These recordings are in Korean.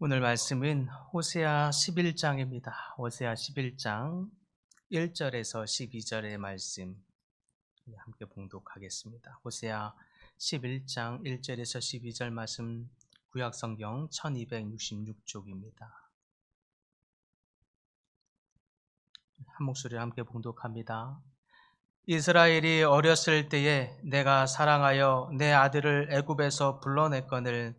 오늘 말씀은 호세아 11장입니다. 호세아 11장 1절에서 12절의 말씀 함께 봉독하겠습니다. 호세아 11장 1절에서 12절 말씀 구약 성경 1266쪽입니다. 한 목소리로 함께 봉독합니다. 이스라엘이 어렸을 때에 내가 사랑하여 내 아들을 애굽에서 불러냈거늘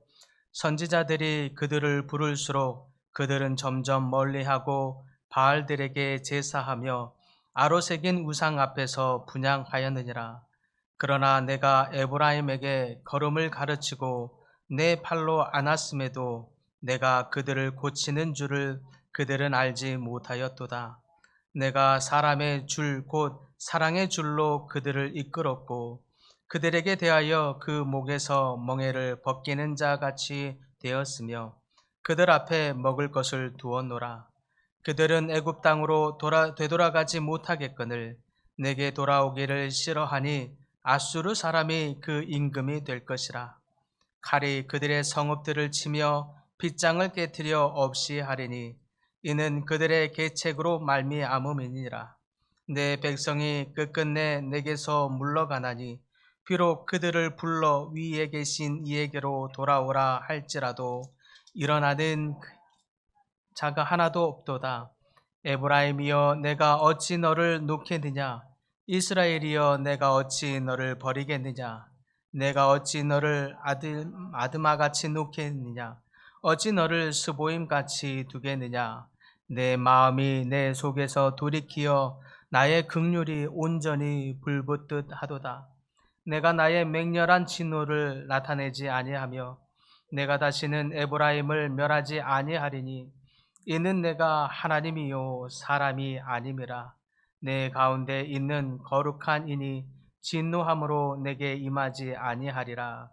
선지자들이 그들을 부를수록 그들은 점점 멀리하고 바알들에게 제사하며 아로새긴 우상 앞에서 분양하였느니라. 그러나 내가 에브라임에게 걸음을 가르치고 내 팔로 안았음에도 내가 그들을 고치는 줄을 그들은 알지 못하였도다. 내가 사람의 줄 곧 사랑의 줄로 그들을 이끌었고 그들에게 대하여 그 목에서 멍에를 벗기는 자 같이 되었으며 그들 앞에 먹을 것을 두었노라. 그들은 애굽 땅으로 돌아, 되돌아가지 못하겠거늘 내게 돌아오기를 싫어하니 아수르 사람이 그 임금이 될 것이라. 칼이 그들의 성읍들을 치며 빗장을 깨뜨려 없이 하리니 이는 그들의 계책으로 말미암음이니라. 내 백성이 끝끝내 내게서 물러가나니 비록 그들을 불러 위에 계신 이에게로 돌아오라 할지라도 일어나는 자가 하나도 없도다. 에브라임이여 내가 어찌 너를 놓겠느냐? 이스라엘이여 내가 어찌 너를 버리겠느냐? 내가 어찌 너를 아들, 아드마같이 놓겠느냐? 어찌 너를 스보임같이 두겠느냐? 내 마음이 내 속에서 돌이키어 나의 극률이 온전히 불붙듯 하도다. 내가 나의 맹렬한 진노를 나타내지 아니하며 내가 다시는 에브라임을 멸하지 아니하리니 이는 내가 하나님이요 사람이 아님이라. 내 가운데 있는 거룩한 이니 진노함으로 내게 임하지 아니하리라.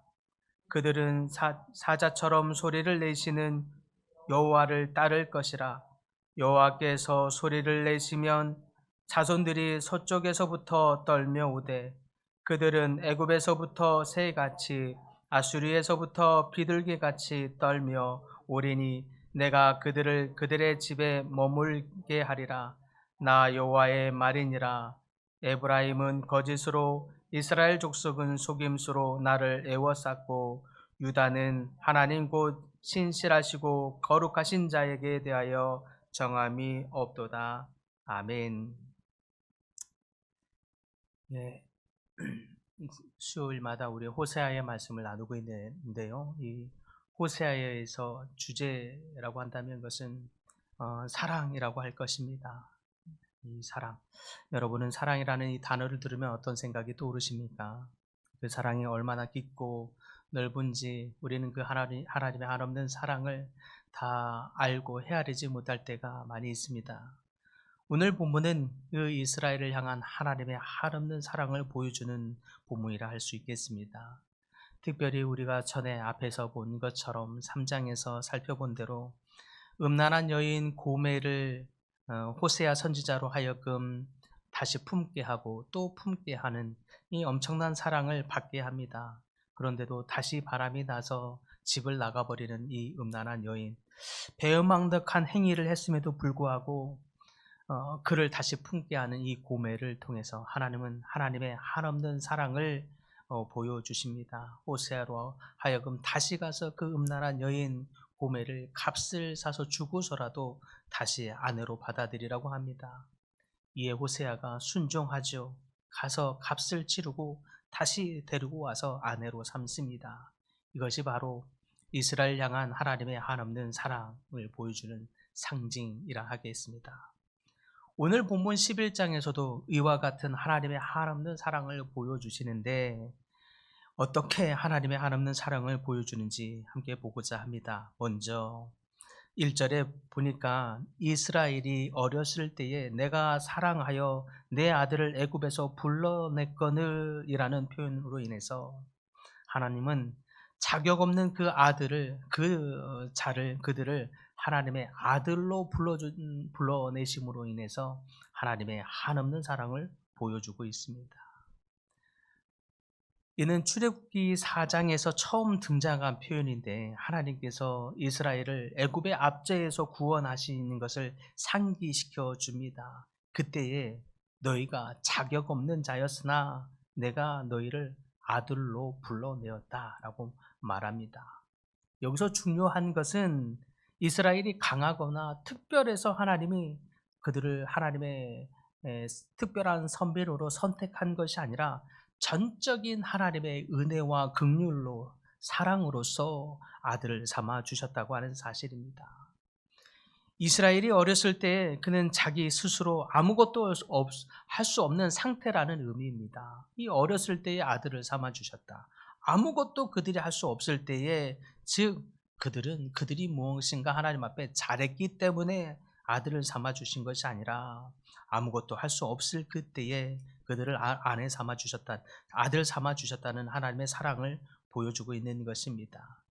그들은 사, 사자처럼 소리를 내시는 여호와를 따를 것이라. 여호와께서 소리를 내시면 자손들이 서쪽에서부터 떨며 오되 그들은 애굽에서부터 새같이 아수리에서부터 비둘기같이 떨며 오리니 내가 그들을 그들의 집에 머물게 하리라 나 여호와의 말이니라 에브라임은 거짓으로 이스라엘 족속은 속임수로 나를 애워쌌고 유다는 하나님 곧 신실하시고 거룩하신 자에게 대하여 정함이 없도다 아멘. 네. 수요일마다 우리 호세아의 말씀을 나누고 있는데요. 이 호세아에서 주제라고 한다면 그것은 어, 사랑이라고 할 것입니다. 이 사랑. 여러분은 사랑이라는 이 단어를 들으면 어떤 생각이 떠오르십니까? 그 사랑이 얼마나 깊고 넓은지 우리는 그 하나님, 하나님의 한없는 사랑을 다 알고 헤아리지 못할 때가 많이 있습니다. 오늘 본문은 그 이스라엘을 향한 하나님의 한없는 사랑을 보여주는 본문이라 할 수 있겠습니다. 특별히 우리가 전에 앞에서 본 것처럼 3장에서 살펴본 대로 음란한 여인 고메를 어, 호세아 선지자로 하여금 다시 품게 하고 또 품게 하는 이 엄청난 사랑을 받게 합니다. 그런데도 다시 바람이 나서 집을 나가버리는 이 음란한 여인. 배은망덕한 행위를 했음에도 불구하고 어, 그를 다시 품게 하는 이 고매를 통해서 하나님은 하나님의 한없는 사랑을 어, 보여주십니다. 호세아로 하여금 다시 가서 그 음란한 여인 고매를 값을 사서 주고서라도 다시 아내로 받아들이라고 합니다. 이에 호세아가 순종하죠. 가서 값을 치르고 다시 데리고 와서 아내로 삼습니다. 이것이 바로 이스라엘 향한 하나님의 한없는 사랑을 보여주는 상징이라 하겠습니다. 오늘 본문 11장에서도 이와 같은 하나님의 한없는 사랑을 보여주시는데 어떻게 하나님의 한없는 사랑을 보여주는지 함께 보고자 합니다. 먼저 1절에 보니까 이스라엘이 어렸을 때에 내가 사랑하여 내 아들을 애굽에서 불러냈거늘이라는 표현으로 인해서 하나님은 자격 없는 그 아들을 그 자를 그들을 하나님의 아들로 불러준, 불러내심으로 인해서 하나님의 한없는 사랑을 보여주고 있습니다. 이는 출애굽기 4장에서 처음 등장한 표현인데 하나님께서 이스라엘을 애굽의 압제에서 구원하시는 것을 상기시켜 줍니다. 그때에 너희가 자격 없는 자였으나 내가 너희를 아들로 불러내었다라고 말합니다. 여기서 중요한 것은 이스라엘이 강하거나 특별해서 하나님이 그들을 하나님의 에, 특별한 선배로로 선택한 것이 아니라 전적인 하나님의 은혜와 긍휼로 사랑으로서 아들을 삼아 주셨다고 하는 사실입니다. 이스라엘이 어렸을 때 그는 자기 스스로 아무것도 할 수 없는 상태라는 의미입니다. 이 어렸을 때의 아들을 삼아 주셨다. 아무것도 그들이 할 수 없을 때에 즉 그들은 그들이 무엇인가 하나님 앞에 잘했기 때문에 아들을 삼아 주신 것이 아니라 아무것도 할 수 없을 그때에 그들을 아, 아내 삼아 주셨다, 아들 삼아 주셨다는 하나님의 사랑을 보여주고 있는 것입니다.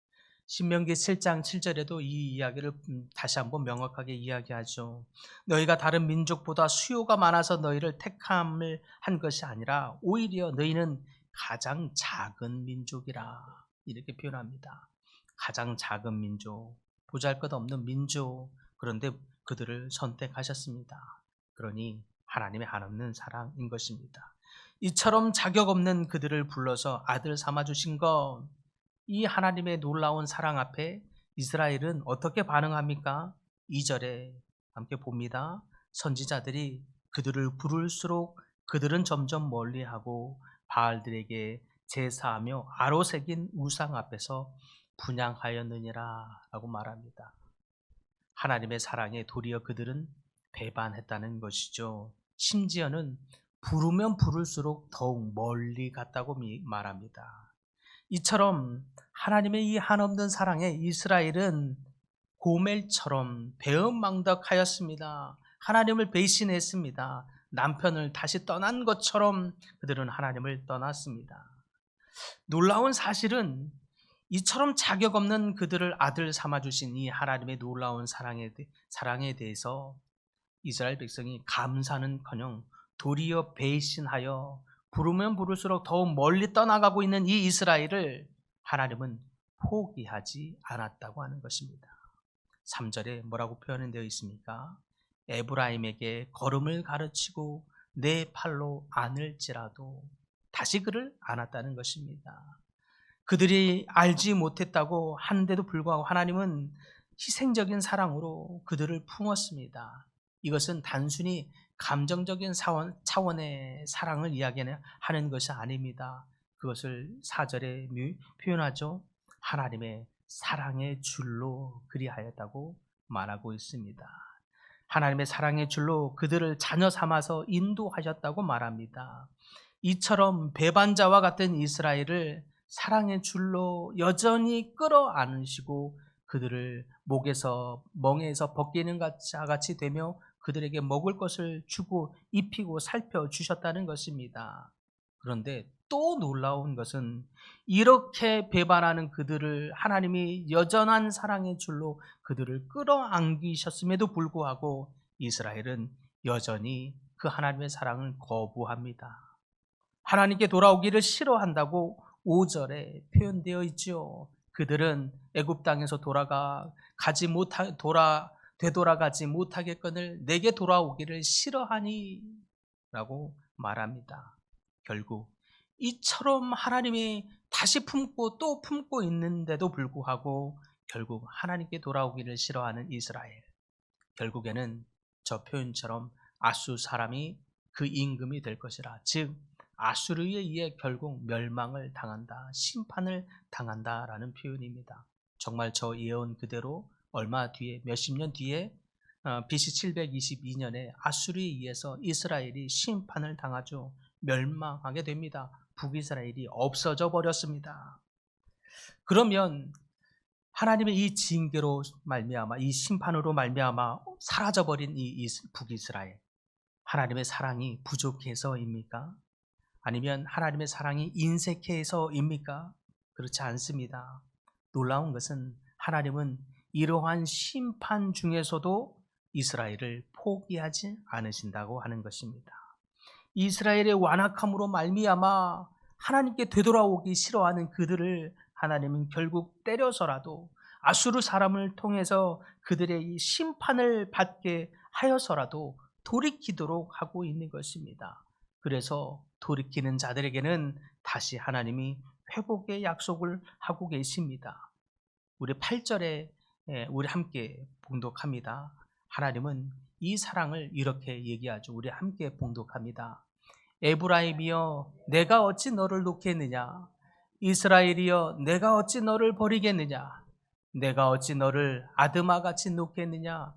신명기 7장 7절에도 이 이야기를 음, 다시 한번 명확하게 이야기하죠. 너희가 다른 민족보다 수요가 많아서 너희를 택함을 한 것이 아니라 오히려 너희는 가장 작은 민족이라 이렇게 표현합니다. 가장 작은 민족, 보잘것없는 민족, 그런데 그들을 선택하셨습니다. 그러니 하나님의 한없는 사랑인 것입니다. 이처럼 자격 없는 그들을 불러서 아들 삼아 주신 것, 이 하나님의 놀라운 사랑 앞에 이스라엘은 어떻게 반응합니까? 2절에 함께 봅니다. 선지자들이 그들을 부를수록 그들은 점점 멀리하고 바알들에게 제사하며 아로새긴 우상 앞에서 분양하였느니라 라고 말합니다. 하나님의 사랑에 도리어 그들은 배반했다는 것이죠. 심지어는 부르면 부를수록 더욱 멀리 갔다고 말합니다. 이처럼 하나님의 이 한없는 사랑에 이스라엘은 고멜처럼 배은망덕하였습니다. 하나님을 배신했습니다. 남편을 다시 떠난 것처럼 그들은 하나님을 떠났습니다. 놀라운 사실은 이처럼 자격 없는 그들을 아들 삼아 주신 이 하나님의 놀라운 사랑에, 사랑에 대해서 이스라엘 백성이 감사는커녕 도리어 배신하여 부르면 부를수록 더욱 멀리 떠나가고 있는 이 이스라엘을 하나님은 포기하지 않았다고 하는 것입니다. 3절에 뭐라고 표현되어 있습니까? 에브라임에게 걸음을 가르치고 내 팔로 안을지라도 다시 그를 안았다는 것입니다. 그들이 알지 못했다고 하는데도 불구하고 하나님은 희생적인 사랑으로 그들을 품었습니다. 이것은 단순히 감정적인 사원, 차원 의 사랑을 이야기하는 것이 아닙니다. 그것을 사절에 표현하죠. 하나님의 사랑의 줄로 그리하였다고 말하고 있습니다. 하나님의 사랑의 줄로 그들을 자녀 삼아서 인도하셨다고 말합니다. 이처럼 배반자와 같은 이스라엘을 사랑의 줄로 여전히 끌어안으시고 그들을 목에서 멍에서 벗기는 같이 되며 그들에게 먹을 것을 주고 입히고 살펴 주셨다는 것입니다. 그런데 또 놀라운 것은 이렇게 배반하는 그들을 하나님이 여전한 사랑의 줄로 그들을 끌어안기셨음에도 불구하고 이스라엘은 여전히 그 하나님의 사랑을 거부합니다. 하나님께 돌아오기를 싫어한다고 5절에 표현되어 있지요. 그들은 애굽 땅에서 돌아가 가지 못하 돌아 되돌아가지 못하겠거늘 내게 돌아오기를 싫어하니라고 말합니다. 결국 이처럼 하나님이 다시 품고 또 품고 있는데도 불구하고 결국 하나님께 돌아오기를 싫어하는 이스라엘. 결국에는 저 표현처럼 아수 사람이 그 임금이 될 것이라. 즉 아수르에 의해 결국 멸망을 당한다, 심판을 당한다라는 표현입니다. 정말 저 예언 그대로 얼마 뒤에 몇십 년 뒤에 BC 어, 722년에 아수르에 의해서 이스라엘이 심판을 당하죠. 멸망하게 됩니다. 북이스라엘이 없어져 버렸습니다. 그러면 하나님의 이 징계로 말미암아 이 심판으로 말미암아 사라져 버린 이 북이스라엘 하나님의 사랑이 부족해서입니까? 아니면 하나님의 사랑이 인색해서입니까? 그렇지 않습니다. 놀라운 것은 하나님은 이러한 심판 중에서도 이스라엘을 포기하지 않으신다고 하는 것입니다. 이스라엘의 완악함으로 말미암아 하나님께 되돌아오기 싫어하는 그들을 하나님은 결국 때려서라도 아수르 사람을 통해서 그들의 이 심판을 받게 하여서라도 돌이키도록 하고 있는 것입니다. 그래서 돌이키는 자들에게는 다시 하나님이 회복의 약속을 하고 계십니다. 우리 8절에 우리 함께 봉독합니다. 하나님은 이 사랑을 이렇게 얘기하죠. 우리 함께 봉독합니다. 에브라임이여 내가 어찌 너를 놓겠느냐 이스라엘이여 내가 어찌 너를 버리겠느냐 내가 어찌 너를 아드마같이 놓겠느냐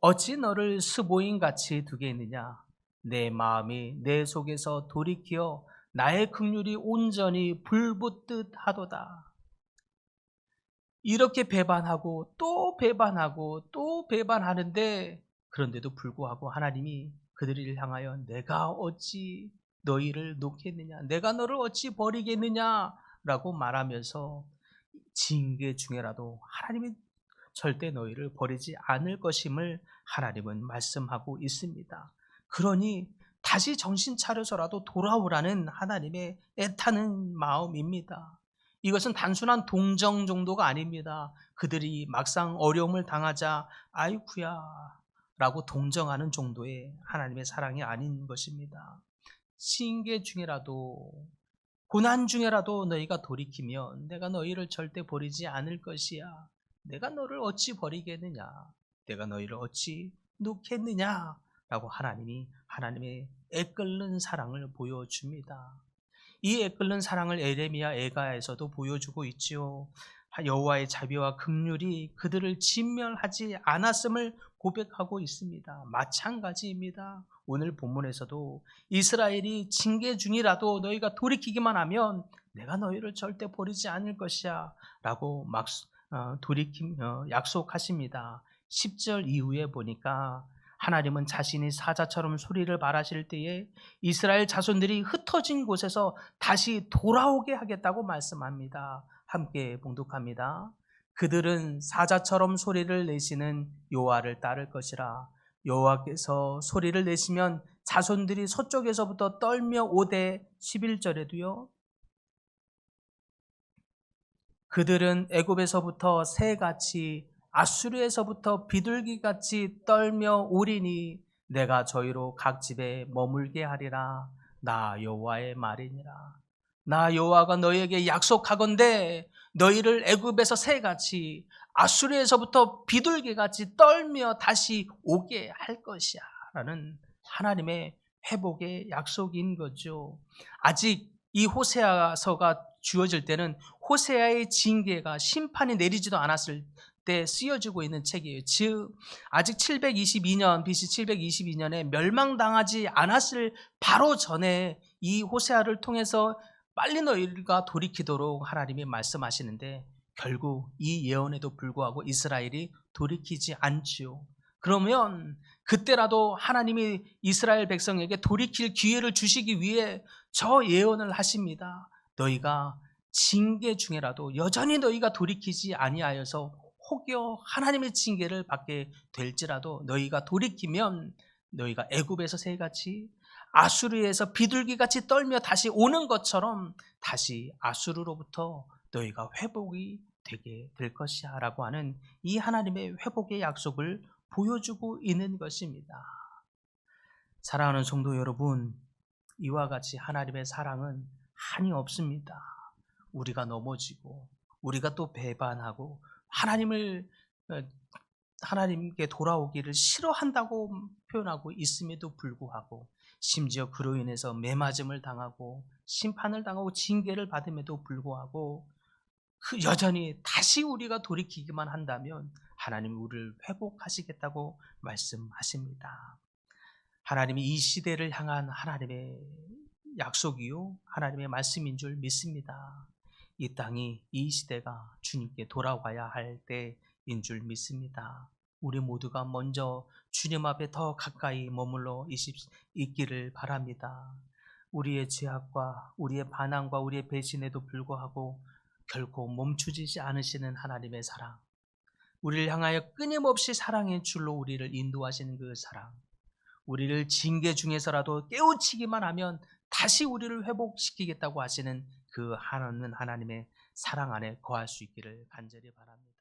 어찌 너를 스보인같이 두겠느냐 내 마음이 내 속에서 돌이키어 나의 극률이 온전히 불붙듯 하도다 이렇게 배반하고 또 배반하고 또 배반하는데 그런데도 불구하고 하나님이 그들을 향하여 내가 어찌 너희를 놓겠느냐 내가 너를 어찌 버리겠느냐 라고 말하면서 징계 중에라도 하나님이 절대 너희를 버리지 않을 것임을 하나님은 말씀하고 있습니다. 그러니 다시 정신 차려서라도 돌아오라는 하나님의 애타는 마음입니다. 이것은 단순한 동정 정도가 아닙니다. 그들이 막상 어려움을 당하자 아이쿠야 라고 동정하는 정도의 하나님의 사랑이 아닌 것입니다. 징계 중에라도 고난 중에라도 너희가 돌이키면 내가 너희를 절대 버리지 않을 것이야. 내가 너를 어찌 버리겠느냐? 내가 너희를 어찌 놓겠느냐? 라고 하나님이 하나님의 애끓는 사랑을 보여줍니다. 이 애끓는 사랑을 에레미야 에가에서도 보여주고 있지요. 여호와의 자비와 긍휼이 그들을 진멸하지 않았음을 고백하고 있습니다. 마찬가지입니다. 오늘 본문에서도 이스라엘이 징계 중이라도 너희가 돌이키기만 하면 내가 너희를 절대 버리지 않을 것이야 라고 막 어, 돌이킴 어, 약속하십니다. 10절 이후에 보니까 하나님은 자신이 사자처럼 소리를 말하실 때에 이스라엘 자손들이 흩어진 곳에서 다시 돌아오게 하겠다고 말씀합니다. 함께 봉독합니다. 그들은 사자처럼 소리를 내시는 여호와를 따를 것이라 여호와께서 소리를 내시면 자손들이 서쪽에서부터 떨며 오대 11절에도요. 그들은 애굽에서부터 새같이 아수르에서부터 비둘기같이 떨며 오리니 내가 저희로 각 집에 머물게 하리라 나 여호와의 말이니라 나 여호와가 너희에게 약속하건대 너희를 애굽에서 새같이 아수르에서부터 비둘기같이 떨며 다시 오게 할 것이야 라는 하나님의 회복의 약속인 거죠. 아직 이 호세아서가 주어질 때는 호세아의 징계가 심판이 내리지도 않았을 때 쓰여지고 있는 책이에요. 즉 아직 722년 BC 722년에 멸망당하지 않았을 바로 전에 이 호세아를 통해서 빨리 너희가 돌이키도록 하나님이 말씀하시는데 결국 이 예언에도 불구하고 이스라엘이 돌이키지 않지요. 그러면 그때라도 하나님이 이스라엘 백성에게 돌이킬 기회를 주시기 위해 저 예언을 하십니다. 너희가 징계 중에라도 여전히 너희가 돌이키지 아니하여서 혹여 하나님의 징계를 받게 될지라도 너희가 돌이키면 너희가 애굽에서 새같이 아수르에서 비둘기같이 떨며 다시 오는 것처럼 다시 아수르로부터 너희가 회복이 되게 될 것이야 라고 하는 이 하나님의 회복의 약속을 보여주고 있는 것입니다. 사랑하는 성도 여러분, 이와 같이 하나님의 사랑은 한이 없습니다. 우리가 넘어지고, 우리가 또 배반하고, 하나님을, 어, 하나님께 돌아오기를 싫어한다고 표현하고 있음에도 불구하고, 심지어 그로 인해서 매맞음을 당하고 심판을 당하고 징계를 받음에도 불구하고 그 여전히 다시 우리가 돌이키기만 한다면 하나님이 우리를 회복하시겠다고 말씀하십니다. 하나님이 이 시대를 향한 하나님의 약속이요 하나님의 말씀인 줄 믿습니다. 이 땅이 이 시대가 주님께 돌아와야 할 때인 줄 믿습니다. 우리 모두가 먼저 주님 앞에 더 가까이 머물러 있기를 바랍니다. 우리의 죄악과 우리의 반항과 우리의 배신에도 불구하고 결코 멈추지 않으시는 하나님의 사랑. 우리를 향하여 끊임없이 사랑의 줄로 우리를 인도하시는 그 사랑. 우리를 징계 중에서라도 깨우치기만 하면 다시 우리를 회복시키겠다고 하시는 그 하나님은 하나님의 사랑 안에 거할 수 있기를 간절히 바랍니다.